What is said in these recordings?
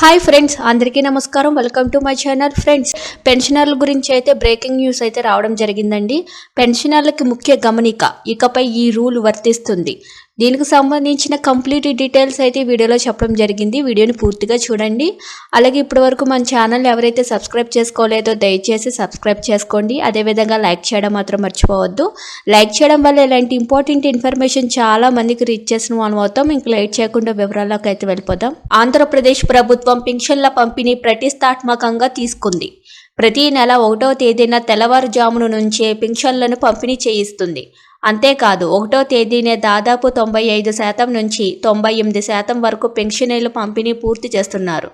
Hi friends అందరికీ నమస్కారం. Welcome to my channel friends పెన్షనర్ల గురించి అయితే బ్రేకింగ్ న్యూస్ అయితే రావడం జరిగిందండి. పెన్షనర్లకి ముఖ్య గమనిక ఇకపై ఈ రూల్ వర్తిస్తుంది. దీనికి సంబంధించిన కంప్లీట్ డీటెయిల్స్ అయితే వీడియోలో చెప్పడం జరిగింది. వీడియోని పూర్తిగా చూడండి. అలాగే ఇప్పటివరకు మన ఛానల్ ఎవరైతే సబ్స్క్రైబ్ చేసుకోలేదో దయచేసి సబ్స్క్రైబ్ చేసుకోండి. అదేవిధంగా లైక్ చేయడం మాత్రం మర్చిపోవద్దు. లైక్ చేయడం వల్ల ఇలాంటి ఇంపార్టెంట్ ఇన్ఫర్మేషన్ చాలా మందికి రీచ్ చేసిన మనం అవుతాం. ఇంకా లేట్ చేయకుండా వివరాల్లోకి అయితే వెళ్ళిపోదాం. ఆంధ్రప్రదేశ్ ప్రభుత్వం పింఛన్ల పంపిణీ ప్రతిష్టాత్మకంగా తీసుకుంది. ప్రతి నెల ఒకటో తేదీన తెల్లవారుజామున నుంచే పింఛన్లను పంపిణీ చేయిస్తుంది. అంతేకాదు ఒకటో తేదీనే దాదాపు తొంభై ఐదు శాతం నుంచి తొంభై ఎనిమిది శాతం వరకు పెన్షనర్లు పంపిణీ పూర్తి చేస్తున్నారు.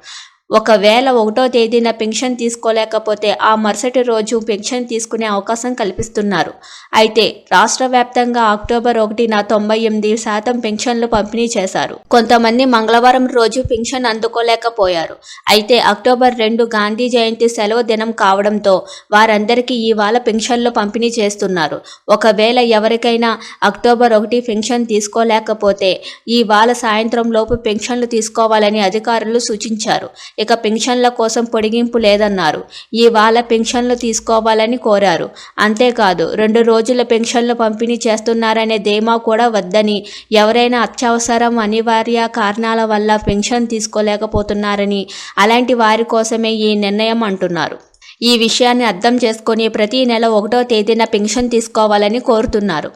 ఒకవేళ ఒకటో తేదీన పెన్షన్ తీసుకోలేకపోతే ఆ మరుసటి రోజు పెన్షన్ తీసుకునే అవకాశం కల్పిస్తున్నారు. అయితే రాష్ట్ర వ్యాప్తంగా అక్టోబర్ ఒకటిన తొంభై ఎనిమిది శాతం పెన్షన్లు పంపిణీ చేశారు. కొంతమంది మంగళవారం రోజు పెన్షన్ అందుకోలేకపోయారు. అయితే అక్టోబర్ రెండు గాంధీ జయంతి సెలవు దినం కావడంతో వారందరికీ ఇవాళ పెన్షన్లు పంపిణీ చేస్తున్నారు. ఒకవేళ ఎవరికైనా అక్టోబర్ ఒకటి పెన్షన్ తీసుకోలేకపోతే ఇవాళ సాయంత్రం లోపు పెన్షన్లు తీసుకోవాలని అధికారులు సూచించారు. ఇక పెన్షన్ల కోసం పొడిగింపు లేదన్నారు. ఇవాళ పెన్షన్లు తీసుకోవాలని కోరారు. అంతేకాదు రెండు రోజుల పెన్షన్లు పంపిణీ చేస్తున్నారనే ధీమా కూడా వద్దని ఎవరైనా అత్యవసరం అనివార్య కారణాల వల్ల పెన్షన్ తీసుకోలేకపోతున్నారని అలాంటి వారి కోసమే ఈ నిర్ణయం అంటున్నారు. ఈ విషయాన్ని అర్థం చేసుకొని ప్రతి నెల ఒకటో తేదీన పెన్షన్ తీసుకోవాలని కోరుతున్నారు.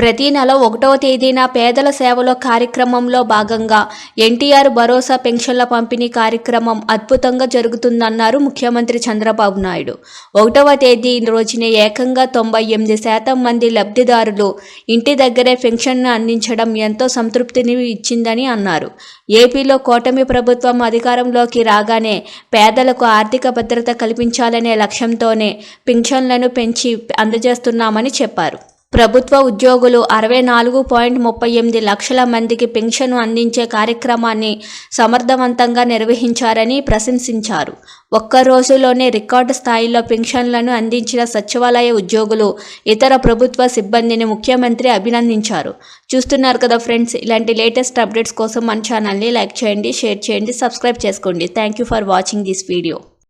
ప్రతి నెల ఒకటవ తేదీన పేదల సేవలో కార్యక్రమంలో భాగంగా ఎన్టీఆర్ భరోసా పెన్షన్ల పంపిణీ కార్యక్రమం అద్భుతంగా జరుగుతుందన్నారు ముఖ్యమంత్రి చంద్రబాబు నాయుడు. ఒకటవ తేదీ రోజునే ఏకంగా తొంభై ఎనిమిది శాతం మంది లబ్ధిదారులు ఇంటి దగ్గరే పెన్షన్ను అందించడం ఎంతో సంతృప్తిని ఇచ్చిందని అన్నారు. ఏపీలో కూటమి ప్రభుత్వం అధికారంలోకి రాగానే పేదలకు ఆర్థిక భద్రత కల్పించాలనే లక్ష్యంతోనే పెన్షన్లను పెంచి అందజేస్తున్నామని చెప్పారు. ప్రభుత్వ ఉద్యోగులు అరవై నాలుగు పాయింట్ ముప్పై ఎనిమిది లక్షల మందికి పెన్షన్ అందించే కార్యక్రమాన్ని సమర్థవంతంగా నిర్వహించారని ప్రశంసించారు. ఒక్క రోజులోనే రికార్డు స్థాయిలో పెన్షన్లను అందించిన సచివాలయ ఉద్యోగులు ఇతర ప్రభుత్వ సిబ్బందిని ముఖ్యమంత్రి అభినందించారు. చూస్తున్నారు కదా ఫ్రెండ్స్ ఇలాంటి లేటెస్ట్ అప్డేట్స్ కోసం మన ఛానల్ని లైక్ చేయండి షేర్ చేయండి సబ్స్క్రైబ్ చేసుకోండి. Thank you for watching this video